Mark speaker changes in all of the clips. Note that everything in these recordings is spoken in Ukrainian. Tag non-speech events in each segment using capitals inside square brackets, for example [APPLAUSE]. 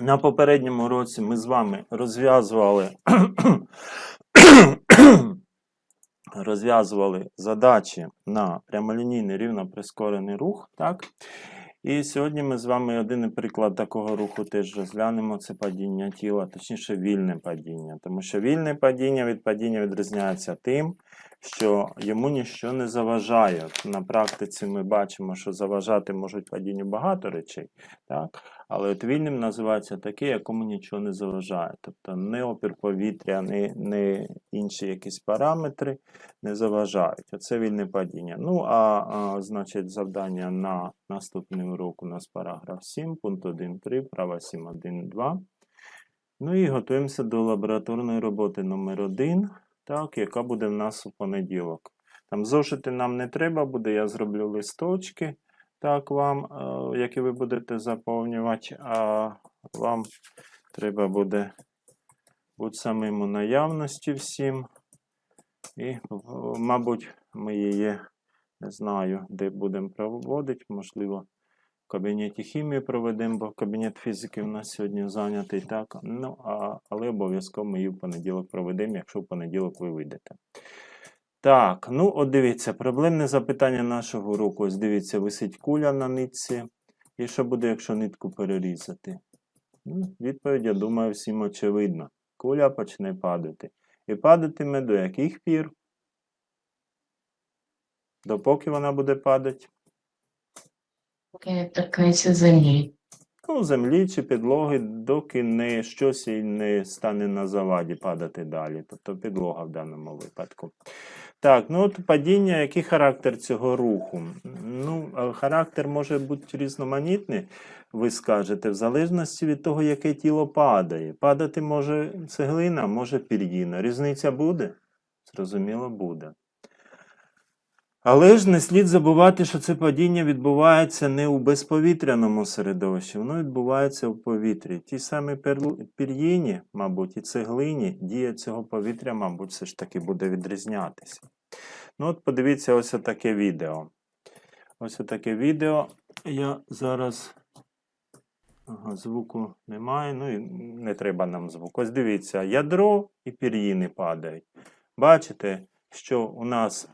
Speaker 1: На попередньому році ми з вами розв'язували [CLEARS THROAT] розв'язували задачі на прямолінійний рівно прискорений рух. Так? І сьогодні ми з вами один приклад такого руху теж розглянемо. Це падіння тіла, точніше вільне падіння. Тому що вільне падіння від падіння відрізняється тим, що йому ніщо не заважає. На практиці ми бачимо, що заважати можуть падінню багато речей, так? Але от вільним називається таке, якому нічого не заважає. Тобто не опір повітря, не, не інші якісь параметри не заважають. Оце вільне падіння. Ну, а, а значить, завдання на наступний урок у нас параграф 7, пункт 1.3, права 7.1.2. Ну і готуємося до лабораторної роботи номер 1 так, яка буде в нас у понеділок. Там зошити нам не треба буде, я зроблю листочки, так, вам, е, які ви будете заповнювати, а вам треба буде бути самим у наявності всім. І, мабуть, ми її не знаю, де будемо проводити, можливо, в кабінеті хімії проведемо, бо кабінет фізики у нас сьогодні зайнятий, так. Ну, а, але обов'язково ми її в понеділок проведемо, якщо в понеділок ви вийдете. Так, ну от дивіться, проблемне запитання нашого уроку. Ось дивіться, висить куля на нитці. І що буде, якщо нитку перерізати? Ну, відповідь, я думаю, всім очевидно. Куля почне падати. І падатиме до яких пір? Допоки вона буде падати?
Speaker 2: Поки торкається землі.
Speaker 1: Ну, землі чи підлоги, доки не щось не стане на заваді падати далі. Тобто підлога в даному випадку. Так, ну от падіння, який характер цього руху? Ну, е, характер може бути різноманітний, ви скажете, в залежності від того, яке тіло падає. Падати може цеглина, може пір'їна. Різниця буде? Зрозуміло, буде. Але ж не слід забувати, що це падіння відбувається не у безповітряному середовищі, воно відбувається в повітрі. Ті самі пір'їні, мабуть, і цеглині, дія цього повітря, мабуть, все ж таки буде відрізнятися. Ну, от подивіться ось таке відео. Ось таке відео. Я зараз. Ага, звуку немає, ну і не треба нам звуку. Ось дивіться, ядро і пір'їни падають. Бачите, що у нас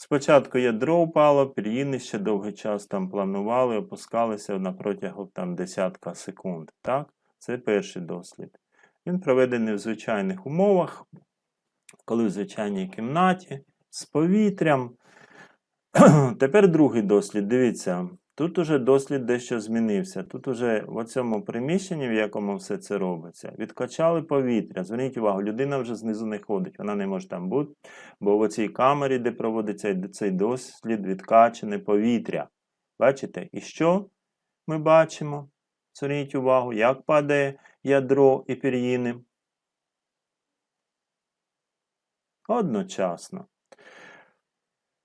Speaker 1: Спочатку ядро впало, пір'їни ще довгий час там планували, опускалися на протягом там десятка секунд. Так? Це перший дослід. Він проведений в звичайних умовах, коли в звичайній кімнаті, з повітрям. [CLEARS THROAT] Тепер другий дослід. Дивіться, тут уже дослід дещо змінився. Тут уже в цьому приміщенні, в якому все це робиться, відкачали повітря. Зверніть увагу, людина вже знизу не ходить, вона не може там бути. Бо в цій камері, де проводиться цей дослід, відкачане повітря. Бачите? І що ми бачимо? Зверніть увагу, як падає ядро і пір'їни. Одночасно.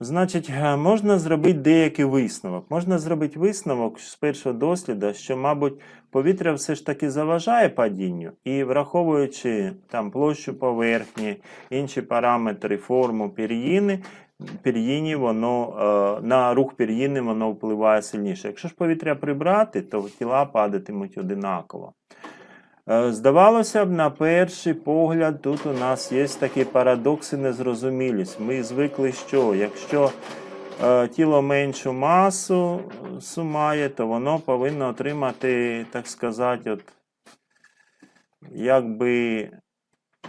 Speaker 1: Значить, е, можна зробити деякий висновок. Можна зробити висновок з першого досліду, що, мабуть, повітря все ж таки заважає падінню, і враховуючи там площу поверхні, інші параметри, форму пір'їни, пір'їні воно е, на рух пір'їни воно впливає сильніше. Якщо ж повітря прибрати, то тіла падатимуть одинаково. Е, Здавалося б, на перший погляд, тут у нас є такі парадокси незрозумілість. Ми звикли, що якщо е, тіло меншу масу е, сумає, то воно повинно отримати, так сказати, от, якби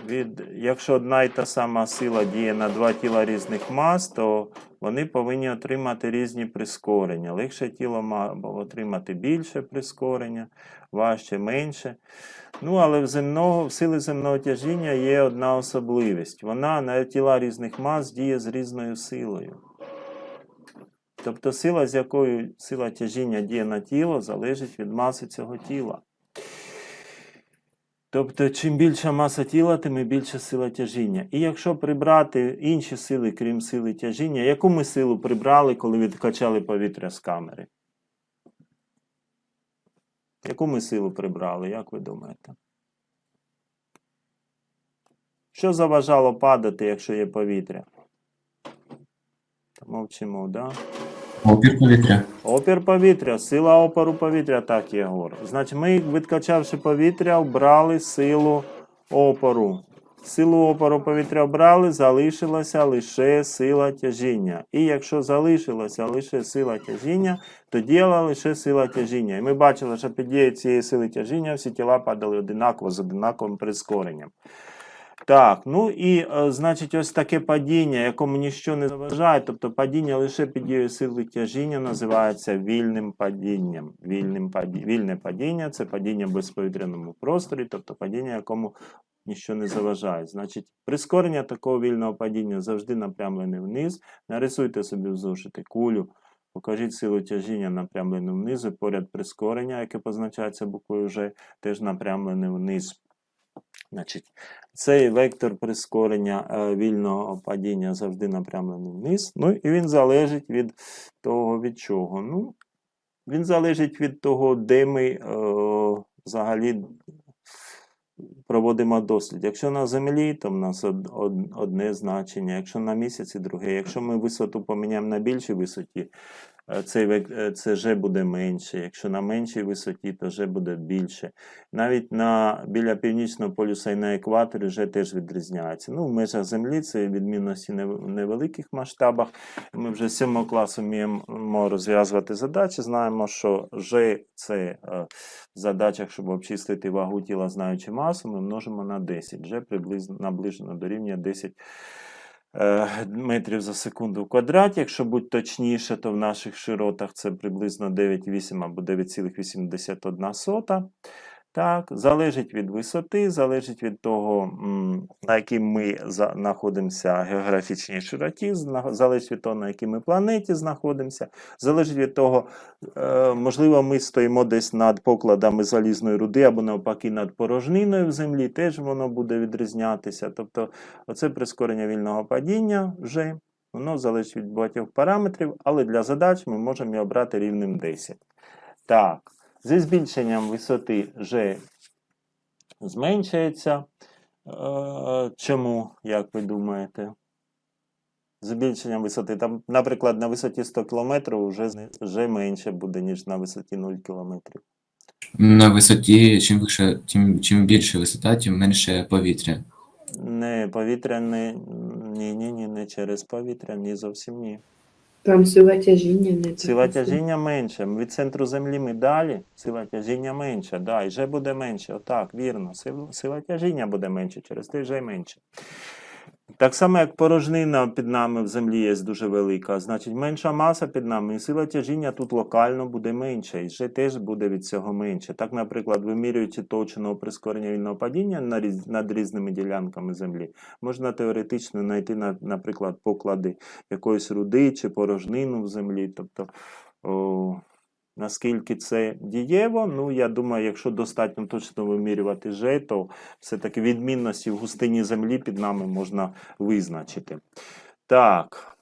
Speaker 1: від, якщо одна і та сама сила діє на два тіла різних мас, то вони повинні отримати різні прискорення. Легше тіло має отримати більше прискорення, важче менше. Ну, але в, земного, в сили земного тяжіння є одна особливість. Вона на тіла різних мас діє з різною силою. Тобто сила, з якою сила тяжіння діє на тіло, залежить від маси цього тіла. Тобто, чим більша маса тіла, тим і більша сила тяжіння. І якщо прибрати інші сили, крім сили тяжіння, яку ми силу прибрали, коли відкачали повітря з камери? Яку ми силу прибрали, як ви думаєте? Що заважало падати, якщо є повітря? Мовчимо, да?
Speaker 2: Опір повітря.
Speaker 1: Опір повітря, сила опору повітря, так, Єгор. Значить, ми, відкачавши повітря, вбрали силу опору. Силу опору повітря обрали, залишилася лише сила тяжіння. І якщо залишилася лише сила тяжіння, то діяла лише сила тяжіння. І ми бачили, що під дією цієї сили тяжіння всі тіла падали одинаково з одинаковим прискоренням. Так, ну і е, значить, ось таке падіння, якому ніщо не заважає, тобто падіння лише під дією сили тяжіння називається вільним падінням. Вільним паді... Вільне падіння це падіння в безповітряному просторі, тобто падіння, якому ніщо не заважає. Значить, прискорення такого вільного падіння завжди напрямлене вниз. Нарисуйте собі в зошити кулю, покажіть силу тяжіння напрямлену вниз, поряд прискорення, яке позначається буквою Ж, теж напрямлене вниз. Значить, цей вектор прискорення е, вільного падіння завжди напрямлений вниз. Ну і він залежить від того, від чого. Ну, він залежить від того, де ми е, взагалі проводимо дослід. Якщо на землі, то в нас од, од- одне значення, якщо на місяці друге. Якщо ми висоту поміняємо на більшій висоті, цей, е, це G буде менше. Якщо на меншій висоті, то G буде більше. Навіть на, біля північного полюса і на екваторі G теж відрізняється. Ну, в межах Землі це відмінності в невеликих масштабах. Ми вже з 7 класу вміємо розв'язувати задачі. Знаємо, що G це е, в задачах, щоб обчислити вагу тіла, знаючи масу, ми множимо на 10. G приблизно наближено до рівня 10 е, метрів за секунду в квадраті. Якщо бути точніше, то в наших широтах це приблизно 9,8 або 9,81 сота. Так, залежить від висоти, залежить від того, на якій ми знаходимося географічній широті, залежить від того, на якій ми планеті знаходимося, залежить від того, е, можливо, ми стоїмо десь над покладами залізної руди або навпаки над порожниною в землі, теж воно буде відрізнятися. Тобто, оце прискорення вільного падіння вже, воно залежить від багатьох параметрів, але для задач ми можемо обрати рівнем 10. Так. Зі збільшенням висоти G зменшується. Е, Чому, як ви думаєте? Збільшенням висоти. Там, наприклад, на висоті 100 км вже, вже менше буде, ніж на висоті 0 км.
Speaker 2: На висоті, чим вище, тим чим більше висота, тим менше повітря.
Speaker 1: Не повітряне, ні, ні, ні, не через повітря, ні, зовсім ні.
Speaker 3: Там сила тяжіння не
Speaker 1: Сила тяжіння менше. Від центру землі ми далі, сила тяжіння менше. Да, і вже буде менше. Отак, вірно. Сила, сила тяжіння буде менше, через те вже й менше. Так само, як порожнина під нами в землі є дуже велика, значить менша маса під нами, і сила тяжіння тут локально буде менша, і вже теж буде від цього менше. Так, наприклад, вимірюючи точного прискорення вільного падіння над різними ділянками землі, можна теоретично знайти, наприклад, поклади якоїсь руди чи порожнину в землі. Тобто, о, наскільки це дієво, ну я думаю, якщо достатньо точно вимірювати G, то все-таки відмінності в густині землі під нами можна визначити. Так.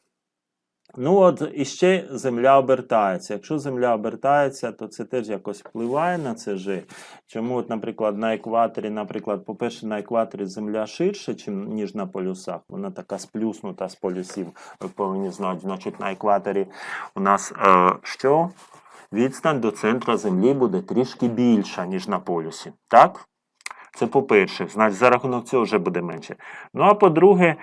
Speaker 1: Ну от іще земля обертається. Якщо земля обертається, то це теж якось впливає на це G. Чому, от, наприклад, на екваторі, наприклад, по-перше, на екваторі земля ширше, ніж на полюсах. Вона така сплюснута з полюсів. Ви повинні знати. Значить, на екваторі у нас е, що? Відстань до центра землі буде трішки більша, ніж на полюсі. Так? Це по-перше, значить, за рахунок цього вже буде менше. Ну а по-друге,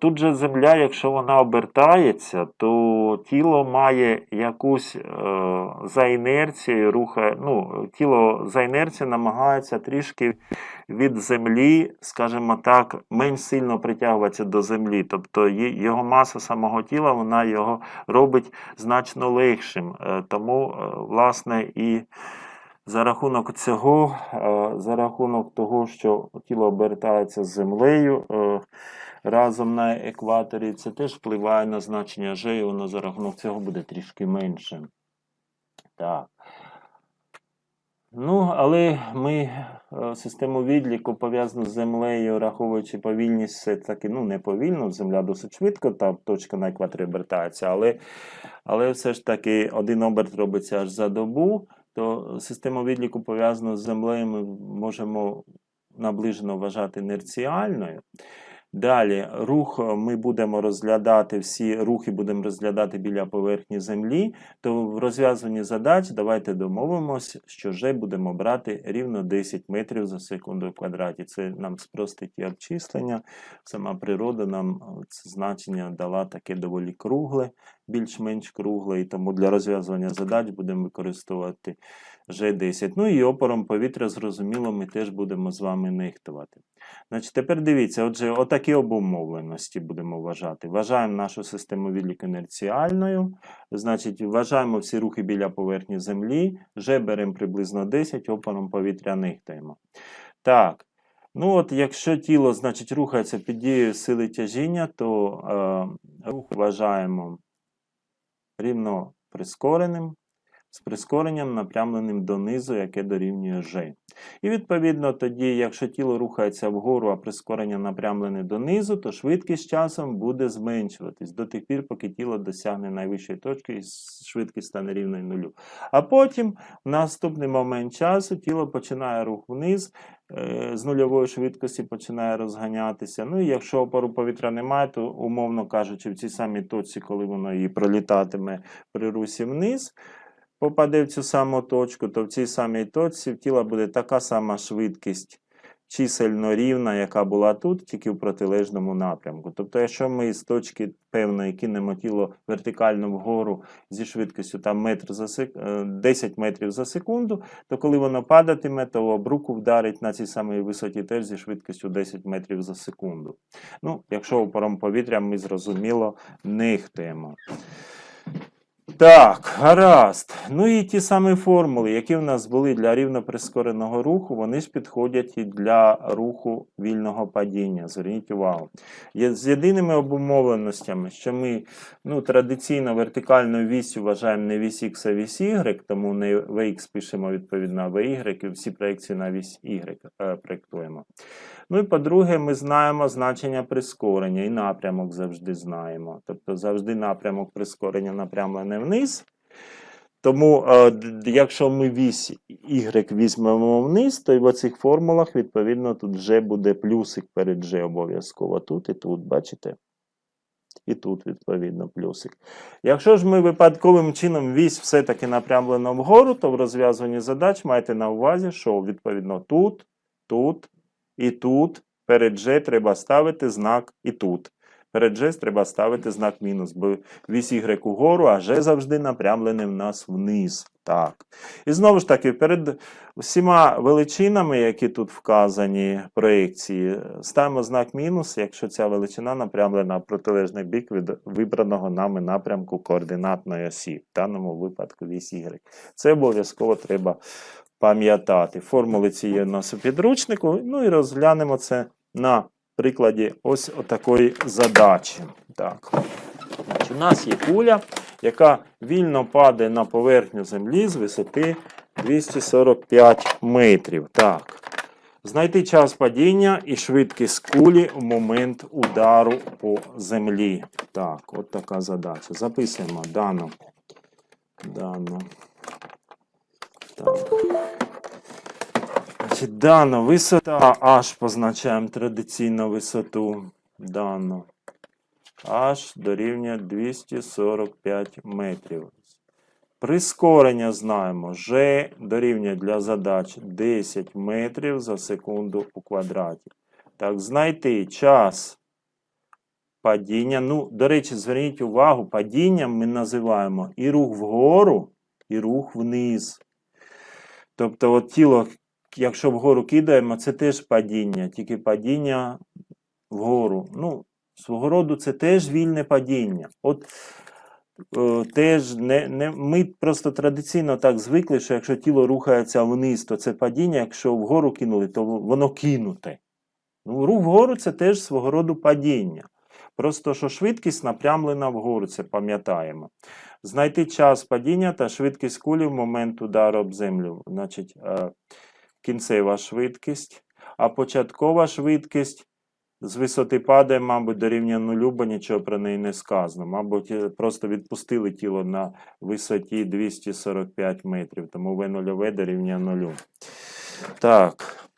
Speaker 1: тут же земля, якщо вона обертається, то тіло має якусь е, за інерцією рухає, ну, тіло за інерцією намагається трішки від землі, скажімо так, менш сильно притягуватися до землі. Тобто його маса самого тіла, вона його робить значно легшим. Е, Тому, е, власне, і за рахунок цього, е, за рахунок того, що тіло обертається з землею е, разом на екваторі, це теж впливає на значення G, і воно за рахунок цього буде трішки менше. Так. Ну, але ми е, систему відліку пов'язану з землею, раховуючи повільність, все таки ну, не повільно, земля досить швидко, та точка на екваторі обертається, але, але все ж таки один оберт робиться аж за добу, то систему відліку пов'язану з землею ми можемо наближено вважати інерціальною. Далі рух е, ми будемо розглядати, всі рухи будемо розглядати біля поверхні землі, то в розв'язанні задач давайте домовимося, що вже будемо брати рівно 10 метрів за секунду в квадраті. Це нам спростить обчислення. Сама природа нам е, це значення дала таке доволі кругле, більш-менш кругле, і тому для розв'язування задач будемо використовувати G10. Ну і опором повітря, зрозуміло, ми теж будемо з вами нехтувати. Значить, тепер дивіться, отже, отакі обумовленості будемо вважати. Вважаємо нашу систему відлік інерціальною, значить, вважаємо всі рухи біля поверхні Землі, вже беремо приблизно 10, опором повітря нехтаємо. Так, ну от якщо тіло значить, рухається під дією сили тяжіння, то е, рух вважаємо рівно прискореним, з прискоренням напрямленим донизу, яке дорівнює G. І відповідно тоді, якщо тіло рухається вгору, а прискорення напрямлене донизу, то швидкість часом буде зменшуватись до тих пір, поки тіло досягне найвищої точки і швидкість стане рівною нулю. А потім, в наступний момент часу, тіло починає рух вниз, е, з нульової швидкості починає розганятися. Ну і якщо опору повітря немає, то, умовно кажучи, в цій самій точці, коли воно її пролітатиме при русі вниз, попаде в цю саму точку, то в цій самій точці в тіла буде така сама швидкість чисельно рівна, яка була тут, тільки в протилежному напрямку. Тобто, якщо ми з точки певної кинемо тіло вертикально вгору зі швидкістю там метр за сек... е, 10 метрів за секунду, то коли воно падатиме, то об руку вдарить на цій самій висоті теж зі швидкістю 10 метрів за секунду. Ну, якщо опором повітря ми зрозуміло нехтуємо. Так, гаразд. Ну і ті самі формули, які в нас були для рівноприскореного руху, вони ж підходять і для руху вільного падіння. Зверніть увагу. З єдиними обумовленостями, що ми ну, традиційно вертикальну вісь вважаємо не вісь X, а вісь Y, тому не Vx пишемо відповідно VY, і всі проекції на вісь Y е, проєктуємо. Ну і по-друге, ми знаємо значення прискорення і напрямок завжди знаємо. Тобто завжди напрямок прискорення напрямлений вниз. Тому, е, якщо ми вісь Y візьмемо вниз, то і в оцих формулах, відповідно, тут вже буде плюсик перед G обов'язково. Тут і тут, бачите? І тут, відповідно, плюсик. Якщо ж ми випадковим чином вісь все-таки напрямлено вгору, то в розв'язуванні задач майте на увазі, що відповідно тут, тут і тут перед G треба ставити знак і тут. Перед G треба ставити знак мінус, бо вісь Y угору, а G завжди напрямлений в нас вниз. Так. І знову ж таки, перед всіма величинами, які тут вказані в проекції, ставимо знак мінус, якщо ця величина напрямлена в протилежний бік від вибраного нами напрямку координатної осі, в даному випадку вісь Y. Це обов'язково треба пам'ятати. Формули ці є у нас у підручнику. Ну і розглянемо це на прикладі ось такої задачі. Так. У нас є куля, яка вільно падає на поверхню землі з висоти 245 метрів. Так. Знайти час падіння і швидкість кулі в момент удару по землі. Так, от така задача. Записуємо дану. Дану. Так. Значить, дано висота H позначаємо традиційну висоту. Дано. H дорівнює 245 метрів. Прискорення знаємо. G дорівнює для задач 10 метрів за секунду у квадраті. Так, знайти час падіння. Ну, до речі, зверніть увагу, падінням ми називаємо і рух вгору, і рух вниз. Тобто, от тіло, якщо вгору кидаємо, це теж падіння, тільки падіння вгору. Ну, свого роду це теж вільне падіння. От е, теж не, не, ми просто традиційно так звикли, що якщо тіло рухається вниз, то це падіння, якщо вгору кинули, то воно кинуте. Ну, рух вгору це теж свого роду падіння. Просто що швидкість напрямлена вгору, це пам'ятаємо. Знайти час падіння та швидкість кулі в момент удару об землю. Значить, е, кінцева швидкість, а початкова швидкість з висоти падає, мабуть, дорівнює нулю, бо нічого про неї не сказано. Мабуть, е, просто відпустили тіло на висоті 245 метрів, тому В0 дорівнює нулю. Так.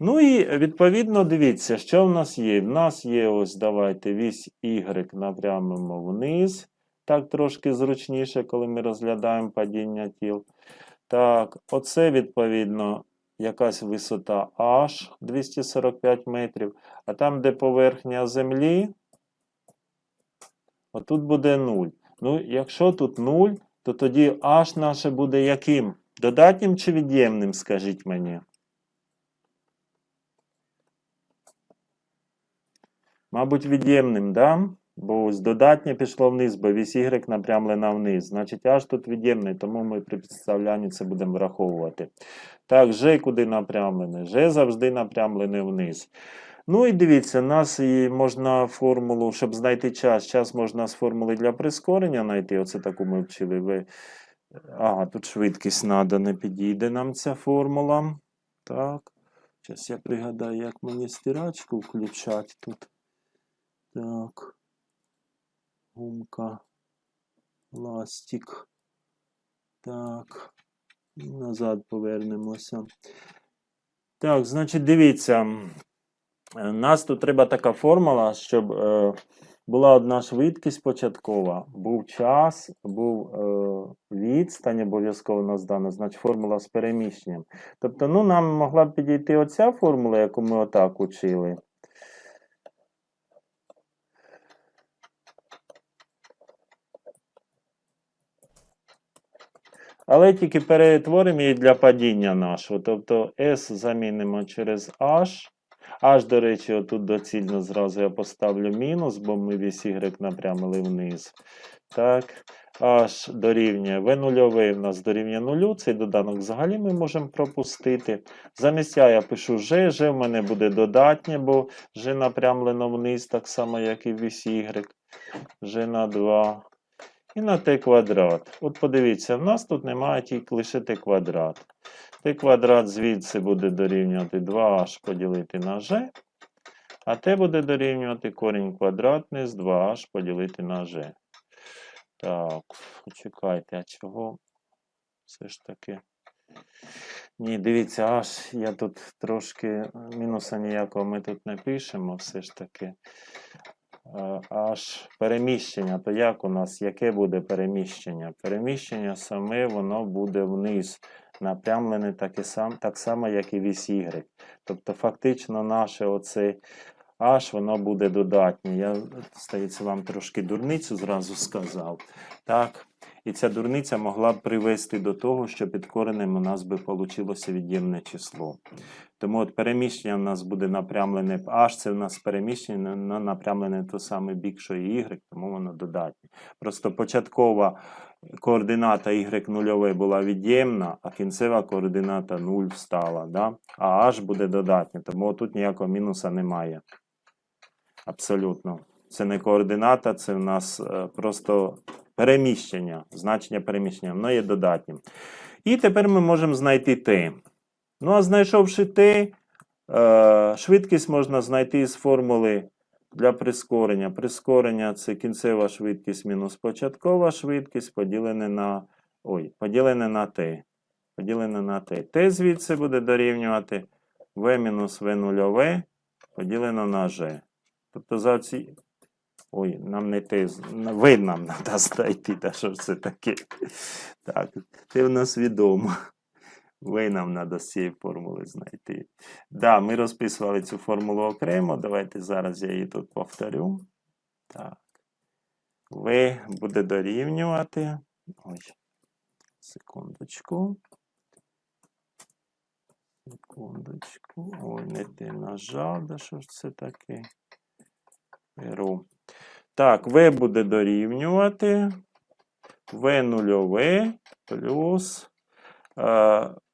Speaker 1: Ну і відповідно дивіться, що в нас є. В нас є ось давайте вісь Y напрямимо вниз. Так трошки зручніше, коли ми розглядаємо падіння тіл. Так, оце відповідно якась висота H 245 метрів. А там, де поверхня землі, отут буде 0. Ну, якщо тут 0, то тоді H наше буде яким? Додатнім чи від'ємним, скажіть мені? Мабуть, від'ємним, да? Бо ось додатнє пішло вниз, бо вісь Y напрямлена вниз. Значить, аж тут від'ємний, тому ми при підставлянні це будемо враховувати. Так, G куди напрямлене? G завжди напрямлене вниз. Ну і дивіться, у нас і можна формулу, щоб знайти час. Час можна з формули для прискорення знайти. Оце таку ми вчили. Ви... Ага, тут швидкість треба, не підійде нам ця формула. Так. Зараз я пригадаю, як мені стирачку включати тут. Так. Гумка. Ластик. Так. І назад повернемося. Так, значить, дивіться. Е, нас тут треба така формула, щоб е, була одна швидкість початкова, був час, був е, відстань обов'язково нас дана, значить формула з переміщенням. Тобто, ну, нам могла б підійти оця формула, яку ми отак учили. Але тільки перетворимо її для падіння нашого. Тобто S замінимо через H. H, до речі, отут доцільно зразу я поставлю мінус, бо ми вісь Y напрямили вниз. Так. H дорівнює V0 в нас дорівнює 0. Цей доданок взагалі ми можемо пропустити. Замість я я пишу G, G в мене буде додатнє, бо G напрямлено вниз, так само, як і вісь Y. G на 2 і на t квадрат. От подивіться, в нас тут немає тільки лише t квадрат. t квадрат звідси буде дорівнювати 2h поділити на g, а t буде дорівнювати корінь квадратний з 2h поділити на g. Так, почекайте, а чого? Все ж таки. Ні, дивіться, аж я тут трошки мінуса ніякого ми тут не пишемо, все ж таки. Е, аж переміщення, то як у нас, яке буде переміщення? Переміщення саме воно буде вниз, напрямлене так, і сам, так само, як і вісь Y. Тобто, фактично, наше оце H, воно буде додатнє. Я, здається, вам трошки дурницю зразу сказав. Так? І ця дурниця могла б привести до того, що під коренем у нас би вийшло від'ємне число. Тому от переміщення в нас буде напрямлене, аж це в нас переміщення на напрямлене той самий бік, що і y, тому воно додатнє. Просто початкова координата y нульове була від'ємна, а кінцева координата 0 стала. Да? А h буде додатня, тому тут ніякого мінуса немає. Абсолютно. Це не координата, це в нас е, просто переміщення, значення переміщення, воно є додатнім. І тепер ми можемо знайти t. Ну, а знайшовши t, е, швидкість можна знайти з формули для прискорення. Прискорення це кінцева швидкість мінус початкова швидкість, поділене на, ой, поділене на t. Поділене на t. t звідси буде дорівнювати v мінус v нульове поділено на g. Тобто за ці. Ой, нам не те, ви нам [LAUGHS] треба знайти, та що ж це таке. Так, це в нас відомо. Ви нам треба з цієї формули знайти. Да, ми розписували цю формулу окремо. Давайте зараз я її тут повторю. Так. В буде дорівнювати. Ой, секундочку. Секундочку. Ой, не ти нажав, да що ж це таке? Беру. Так, В буде дорівнювати В нульове плюс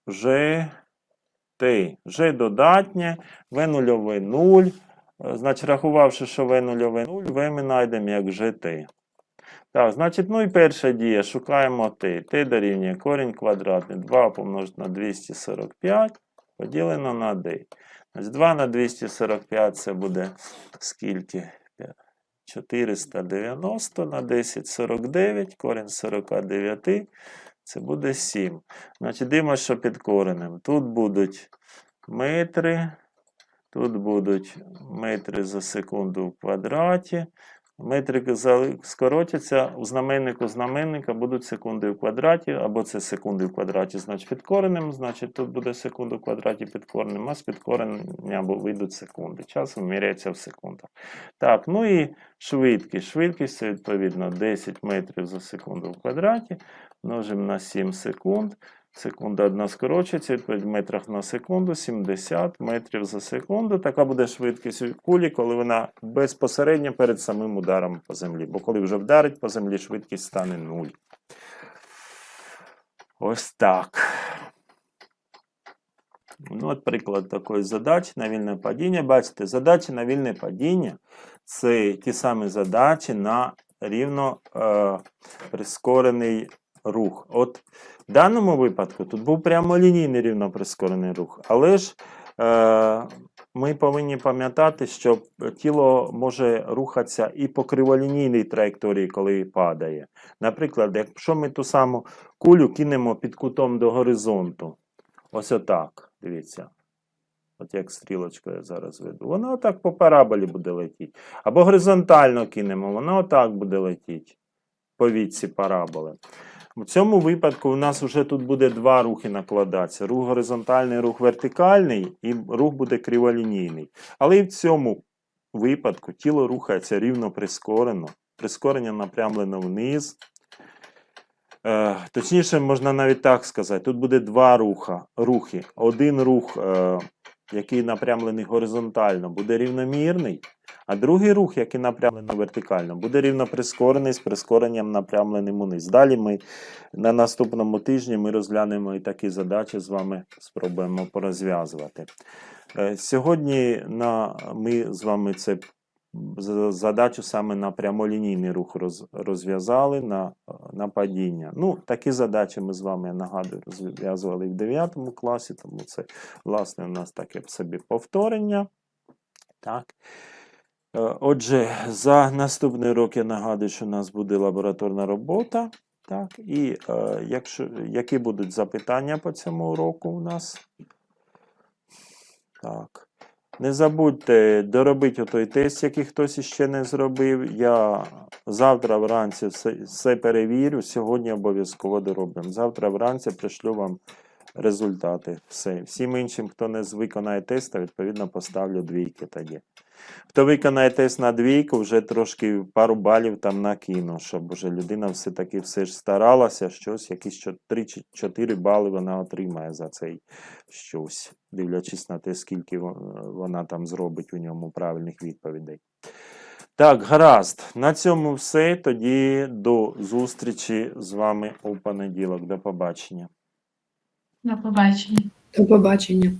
Speaker 1: е, G T. Додатнє, В нульове 0. Е, Значить, рахувавши, що В нульове 0, В ми знайдемо як GT. Так, значить, ну і перша дія. Шукаємо T. T дорівнює корінь квадратний. 2 помножити на 245 поділено на D. Значить, 2 на 245 це буде скільки? 490 на 10 49, корінь 49, це буде 7. Значить, дивимося, що під коренем. Тут будуть метри, Тут будуть метри за секунду в квадраті. Метрики скоротяться у знаменнику знаменника будуть секунди в квадраті, або це секунди в квадраті, значить під коренем, значить тут буде секунду в квадраті під коренем, а з під корення вийдуть секунди. Час виміряється в секундах. Так, ну і швидкість. Швидкість це відповідно 10 метрів за секунду в квадраті. Множимо на 7 секунд. Секунда одна скорочується, відповідь в метрах на секунду, 70 метрів за секунду. Така буде швидкість кулі, коли вона безпосередньо перед самим ударом по землі. Бо коли вже вдарить по землі, швидкість стане 0. Ось так. Ну, от приклад такої задачі на вільне падіння. Бачите, задачі на вільне падіння це ті самі задачі на рівно е, прискорений рух. От в даному випадку тут був прямолінійний рівно прискорений рух, але ж е, ми повинні пам'ятати, що тіло може рухатися і по криволінійній траєкторії, коли падає. Наприклад, якщо ми ту саму кулю кинемо під кутом до горизонту, ось отак, дивіться. От як стрілочкою я зараз веду. Вона отак по параболі буде летіти. Або горизонтально кинемо, вона отак буде летіти по вітці параболи. В цьому випадку у нас вже тут буде два рухи накладатися: рух горизонтальний, рух вертикальний, і рух буде криволінійний. Але і в цьому випадку тіло рухається рівно прискорено, прискорення напрямлено вниз. Е, точніше, можна навіть так сказати: тут буде два руха, рухи. Один рух, е, який напрямлений горизонтально, буде рівномірний, а другий рух, який напрямлений вертикально, буде рівно прискорений з прискоренням напрямленим униз. Далі ми на наступному тижні ми розглянемо і такі задачі з вами спробуємо порозв'язувати. Е, Сьогодні на, ми з вами це задачу саме на прямолінійний рух роз, розв'язали на, на падіння. Ну, такі задачі ми з вами, я нагадую, розв'язували в 9 класі, тому це, власне, у нас таке собі повторення. Так. Е, Отже, за наступний рок я нагадую, що у нас буде лабораторна робота. Так, і е, якщо, які будуть запитання по цьому уроку у нас? Так. Не забудьте доробити той тест, який хтось іще не зробив. Я завтра вранці все, все перевірю. Сьогодні обов'язково доробимо. Завтра вранці пришлю вам результати. Все. Всім іншим, хто не виконає тест, відповідно поставлю двійки тоді. Хто виконає тест на двійку, вже трошки пару балів там накину, щоб вже людина все-таки все ж старалася, щось, якісь 3-4 бали вона отримає за цей щось, дивлячись на те, скільки вона там зробить у ньому правильних відповідей. Так, гаразд. На цьому все. Тоді до зустрічі з вами у понеділок. До побачення.
Speaker 4: До побачення.
Speaker 3: До побачення.